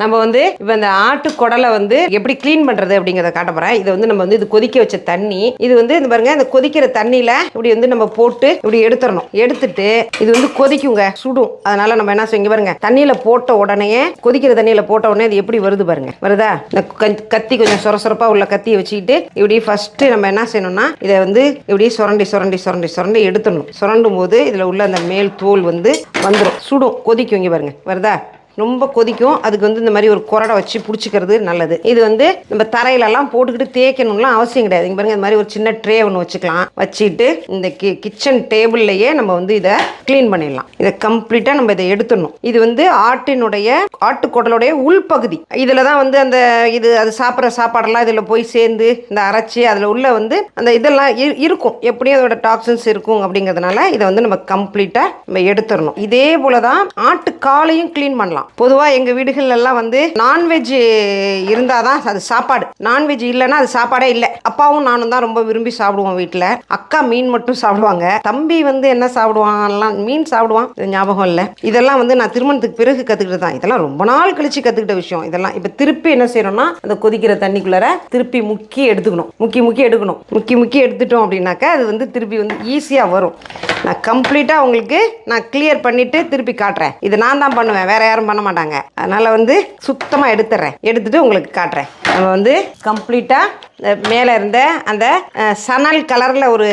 நம்ம வந்து இப்போ இந்த ஆட்டு குடலை வந்து எப்படி க்ளீன் பண்ணுறது அப்படிங்கிறத காட்ட போகிறேன் இதை வந்து நம்ம வந்து இது கொதிக்க வச்ச தண்ணி இது வந்து இந்த பாருங்க இந்த கொதிக்கிற தண்ணியில் இப்படி வந்து நம்ம போட்டு இப்படி எடுத்துடணும். எடுத்துட்டு இது வந்து கொதிக்குங்க சுடும். அதனால நம்ம என்ன செய்யுங்க பாருங்க தண்ணியில் போட்ட உடனே கொதிக்கிற தண்ணியில் போட்ட உடனே இது எப்படி வருது பாருங்க. வருதா? இந்த கத்தி கொஞ்சம் சொர சொரப்பாக உள்ள கத்தியை வச்சுக்கிட்டு இப்படி ஃபஸ்ட்டு நம்ம என்ன செய்யணும்னா இதை வந்து இப்படி சுரண்டி சுரண்டி சுரண்டி சுரண்டி எடுத்துடணும். சுரண்டும் போது இதில் உள்ள அந்த மேல் தோல் வந்து வந்துடும் சுடும் கொதிக்கும் இங்கே பாருங்க. வருதா? ரொம்ப கொதிக்கும். அதுக்கு வந்து இந்த மாதிரி ஒரு குரடை வச்சு பிடிச்சிக்கிறது நல்லது. இது வந்து நம்ம தரையிலலாம் போட்டுக்கிட்டு தேய்க்கணும்லாம் அவசியம் கிடையாது. இங்கே பாருங்க இந்த மாதிரி ஒரு சின்ன ட்ரே ஒன்று வச்சுக்கலாம். வச்சுட்டு இந்த கி கிச்சன் டேபிள்லையே நம்ம வந்து இதை க்ளீன் பண்ணிடலாம். இதை கம்ப்ளீட்டாக நம்ம இதை எடுத்துடணும். இது வந்து ஆட்டினுடைய ஆட்டுக்குடலுடைய உள்பகுதி. இதில் தான் வந்து அந்த இது அது சாப்பிட்ற சாப்பாடெல்லாம் இதில் போய் சேர்ந்து இந்த அரைச்சி அதில் உள்ள வந்து அந்த இதெல்லாம் இரு- இருக்கும். எப்படியும் அதோட டாக்ஸின்ஸ் இருக்கும் அப்படிங்கிறதுனால இதை வந்து நம்ம கம்ப்ளீட்டாக நம்ம எடுத்துடணும். இதே போல தான் ஆட்டுக்காலையும் க்ளீன் பண்ணலாம். பொதுவாக எங்கள் வீடுகளெல்லாம் வந்து நான்வெஜ் இருந்தால் தான் அது சாப்பாடு. நான்வெஜ் இல்லைன்னா அது சாப்பாடே இல்லை. அப்பாவும் நானும் தான் ரொம்ப விரும்பி சாப்பிடுவோம் வீட்டில் அக்கா மீன் மட்டும் சாப்பிடுவாங்க. தம்பி வந்து என்ன சாப்பிடுவான்லாம் மீன் சாப்பிடுவான். இது ஞாபகம் இல்லை. இதெல்லாம் வந்து நான் திருமணத்துக்கு பிறகு கற்றுக்கிட்டு தான். இதெல்லாம் ரொம்ப நாள் கழிச்சு கற்றுக்கிட்ட விஷயம். இதெல்லாம் இப்போ திருப்பி என்ன செய்யணும்னா அந்த கொதிக்கிற தண்ணிக்குள்ளார திருப்பி முக்கி எடுத்துக்கணும். முக்கி முக்கி எடுக்கணும். முக்கி முக்கி எடுத்துட்டோம் அப்படின்னாக்கா அது வந்து திருப்பி வந்து ஈஸியாக வரும். நான் கம்ப்ளீட்டாக உங்களுக்கு நான் கிளியர் பண்ணிவிட்டு திருப்பி காட்டுறேன். இது நான் தான் பண்ணுவேன். வேறு யாரும் பண்ண மாட்டாங்க. அதனால் வந்து சுத்தமாக எடுத்துடுறேன் எடுத்துட்டு உங்களுக்கு காட்டுறேன். நம்ம வந்து கம்ப்ளீட்டாக மேலே இருந்த அந்த சணல் கலரில் ஒரு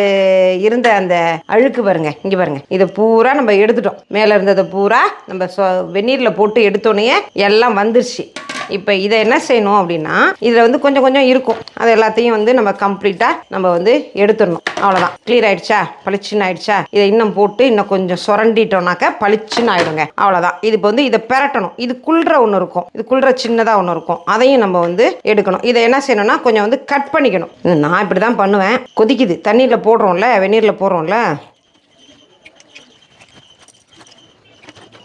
இருந்த அந்த அழுக்கு பாருங்க. இங்கே பாருங்க. இதை பூரா நம்ம எடுத்துட்டோம். மேலே இருந்ததை பூரா நம்ம சொ வெந்நீரில் போட்டு எடுத்தோடனே எல்லாம் வந்துருச்சு. இப்போ இதை என்ன செய்யணும் அப்படின்னா இதில் வந்து கொஞ்சம் கொஞ்சம் இருக்கும். அது எல்லாத்தையும் வந்து நம்ம கம்ப்ளீட்டாக நம்ம வந்து எடுத்துடணும். அவ்வளோதான் கிளியர் ஆயிடுச்சா? பளிச்சுன்னு ஆயிடுச்சா? இதை இன்னும் போட்டு இன்னும் கொஞ்சம் சுரண்டிட்டோம்னாக்க பளிச்சுன்னு ஆயிடுங்க. அவ்வளோதான் இது இப்போ வந்து இதை பெரட்டணும். இது குளிர ஒன்று இருக்கும். இது குளிர சின்னதாக ஒன்று இருக்கும். அதையும் நம்ம வந்து எடுக்கணும். இதை என்ன செய்யணும்னா கொஞ்சம் வந்து கட் பண்ணிக்கணும். நான் இப்படி தான் பண்ணுவேன். கொதிக்குது. தண்ணியில் போடுறோம்ல வெந்நீரில் போடுறோம்ல.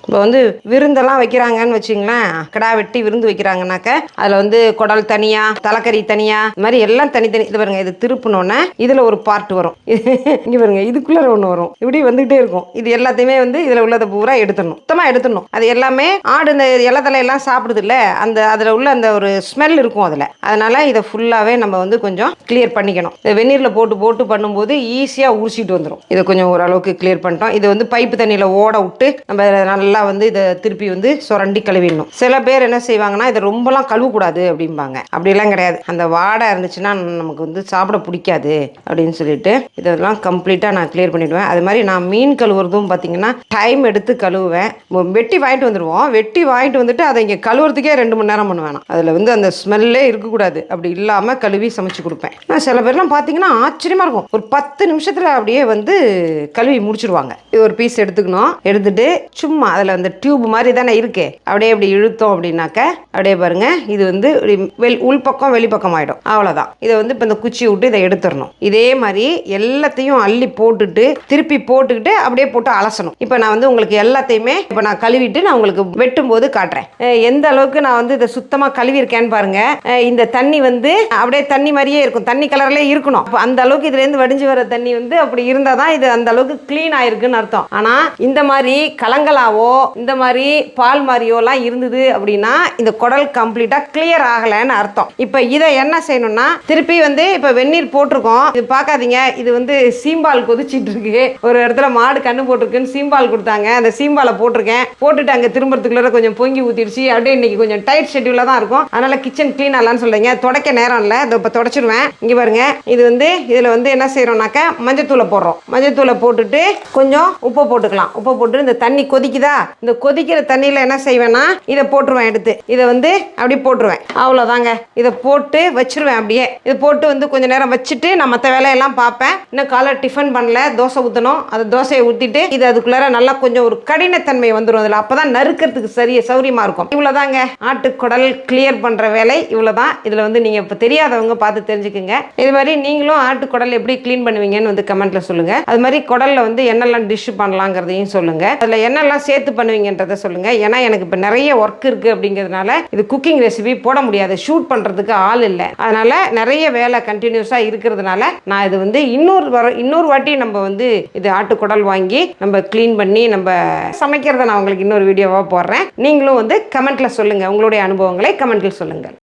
இப்போ வந்து விருந்தெல்லாம் வைக்கிறாங்கன்னு வச்சுங்களேன். கிடா வெட்டி விருந்து வைக்கிறாங்கனாக்க அதில் வந்து குடல் தனியாக தலைக்கறி தனியாக இது மாதிரி எல்லாம் தனித்தனி இது பாருங்க இது திருப்பினோன்னே இதில் ஒரு பார்ட் வரும். இங்கே பாருங்க இதுக்குள்ளே ஒன்று வரும். இப்படி வந்துகிட்டே இருக்கும். இது எல்லாத்தையுமே வந்து இதில் உள்ளதை பூரா எடுத்துடணும். சுத்தமாக எடுத்துடணும். அது எல்லாமே ஆடு இந்த இலை எல்லாம் சாப்பிடுது இல்லை அந்த அதில் உள்ள அந்த ஒரு ஸ்மெல் இருக்கும் அதில். அதனால் இதை ஃபுல்லாகவே நம்ம வந்து கொஞ்சம் கிளியர் பண்ணிக்கணும். இதை வெந்நீரில் போட்டு போட்டு பண்ணும்போது ஈஸியாக உரிச்சிட்டு வந்துடும் இதை கொஞ்சம் ஓரளவுக்கு கிளியர் பண்ணிட்டோம். இது வந்து பைப்பு தண்ணியில் ஓட விட்டு நம்ம நல்லா வந்து இதை திருப்பி வந்து சுரண்டி கழுவிடணும். சில பேர் என்ன செய்வாங்கன்னா இதை ரொம்பலாம் கழுவக்கூடாது அப்படிம்பாங்க. அப்படிலாம் கிடையாது. அந்த வாடை இருந்துச்சுன்னா நமக்கு வந்து சாப்பிட பிடிக்காது அப்படின்னு சொல்லிட்டு இதெல்லாம் கம்ப்ளீட்டாக நான் கிளியர் பண்ணிவிடுவேன் அது மாதிரி நான் மீன் கழுவுறதும் பார்த்தீங்கன்னா டைம் எடுத்து கழுவுவேன். வெட்டி வாங்கிட்டு வந்துடுவோம் வெட்டி வாங்கிட்டு வந்துட்டு அதை இங்கே கழுவுறதுக்கே ரெண்டு மணி நேரம் பண்ணுவேன் அதில் வந்து அந்த ஸ்மெல்லே இருக்கக்கூடாது. அப்படி இல்லாமல் கழுவி சமைச்சு கொடுப்பேன். நான் சில பேர்லாம் பார்த்தீங்கன்னா ஆச்சரியமாக இருக்கும். ஒரு பத்து நிமிஷத்தில் அப்படியே வந்து கழுவி முடிச்சிருவாங்க. இது ஒரு பீஸ் எடுத்துக்கணும். எடுத்துட்டு சும்மா அதில் அந்த டியூப் மாதிரி தானே இருக்கு. அப்படியே இப்படி இழுத்தோம் அப்படின்னாக்க அப்படியே பாருங்க இது வந்து வெள் உள்பக்கம் வெளிப்பக்கம் ஆகிடும் அவ்வளோதான் இதை வந்து இப்போ இந்த குச்சி விட்டு இதை எடுத்துடணும். இதே மாதிரி எல்லாத்தையும் அள்ளி போட்டுட்டு திருப்பி போட்டுக்கிட்டு அப்படியே போட்டு அலசணும். இப்போ நான் வந்து உங்களுக்கு எல்லாத்தையுமே இப்போ நான் கழுவிட்டு நான் உங்களுக்கு வெட்டும் போது காட்டுறேன் எந்த அளவுக்கு நான் வந்து இதை சுத்தமாக கழுவிருக்கேன்னு பாருங்க. இந்த தண்ணி வந்து அப்படியே தண்ணி மாதிரியே இருக்கும். தண்ணி கலர்லேயே இருக்கணும். அப்போ அந்த அளவுக்கு இதுலேருந்து வடிஞ்சு வர தண்ணி வந்து அப்படி இருந்தால் தான் இது அந்த அளவுக்கு க்ளீன் ஆயிருக்குன்னு அர்த்தம். ஆனால் இந்த மாதிரி கலங்களாவோ இந்த மாதிரி பால் மாதிரியோலாம் இருந்தது அப்படின்னா இந்த குடல் கம்ப்ளீட்டாக கிளியர் ஆகலைன்னு அர்த்தம். இப்போ இதை என்ன செய்யணும்னா திருப்பி வந்து இப்போ வெந்நீர் போட்டிருக்கோம். இது பார்க்காதீங்க. இது வந்து சீம்பால் கொதிச்சிட்டு இருக்கு. ஒரு இடத்துல மாடு கண்ணு போட்டிருக்குன்னு சீம்பால் கொடுத்தாங்க. அந்த சீம்பாலை போட்டிருக்கேன். போட்டுட்டு அங்கே திரும்புறதுக்குள்ள கொஞ்சம் பொங்கி ஊற்றிடுச்சு அப்படியே இன்னைக்கு கொஞ்சம் டைட் ஷெட்யூலாக தான் இருக்கும். அதனால் கிச்சன் க்ளீன் ஆகலான்னு சொல்கிறீங்க துடைக்க நேரம் இல்லை. இதை இப்போ தொடச்சிடுவேன் இங்கே பாருங்க. இது வந்து இதில் வந்து என்ன செய்கிறோம்னாக்க மஞ்சத்தூளை போடுறோம். மஞ்சத்தூளை போட்டுட்டு கொஞ்சம் உப்பு போட்டுக்கலாம். உப்பு போட்டு இந்த தண்ணி கொதிக்குதா? இந்த கொதிக்கிற தண்ணியில் என்ன செய்வேன்னா இதை போட்டுருவேன் எடுத்து. இதை வந்து அப்படி போட்டுருவேன். அவ்வளோதாங்க இதை போட்டு வச்சிருவேன் அப்படியே. இதை போட்டு வந்து கொஞ்ச நேரம் வச்சுட்டு நான் மற்ற வேலையெல்லாம் பார்ப்பேன். இன்னும் காலை டிஃபன் பண்ணல தோசை ஊற்றணும் அந்த தோசையை ஊற்றிட்டு இது அதுக்குள்ளார நல்லா கொஞ்சம் ஒரு கடினத்தன்மை வந்துடும் அதில். அப்போ தான் நறுக்கிறதுக்கு சரிய சௌரியமாக இருக்கும். இவ்வளோதாங்க ஆட்டுக்குடல் கிளியர் பண்ணுற வேலை. இவ்வளோதான் இதில் வந்து நீங்கள் இப்போ தெரியாதவங்க பார்த்து தெரிஞ்சுக்குங்க. இது மாதிரி நீங்களும் ஆட்டுக்குடல் எப்படி க்ளீன் பண்ணுவீங்கன்னு வந்து கமெண்ட்டில் சொல்லுங்கள் அது மாதிரி குடலில் வந்து என்னெல்லாம் டிஷ் பண்ணலாங்கிறதையும் சொல்லுங்கள் அதில் என்னெல்லாம் சேர்த்து பண்ணுவீங்கன்றதை சொல்லுங்கள் ஏன்னா எனக்கு இப்போ நிறைய ஒர்க் இருக்குது அப்படிங்கிறதுனால இது குக்கிங் ரெசிபி போட முடியாது. ஷூட் பண்ணுறதுக்கு ஆள் இல்லை. அதனால் நிறைய வேலை கண்டினியூஸாக இருக்கிறதுனால நான் இது வந்து இன்னொரு வர இன்னொரு வாட்டி நம்ம வந்து இது ஆட்டுக்குடல் வாங்கி நம்ம க்ளீன் பண்ணி நம்ம சமைக்கிறத நான் உங்களுக்கு இன்னொரு வீடியோவாக போடுறேன். நீங்களும் வந்து கமெண்ட்டில் சொல்லுங்கள் உங்களுடைய அனுபவங்களை கமெண்ட்டில் சொல்லுங்கள்.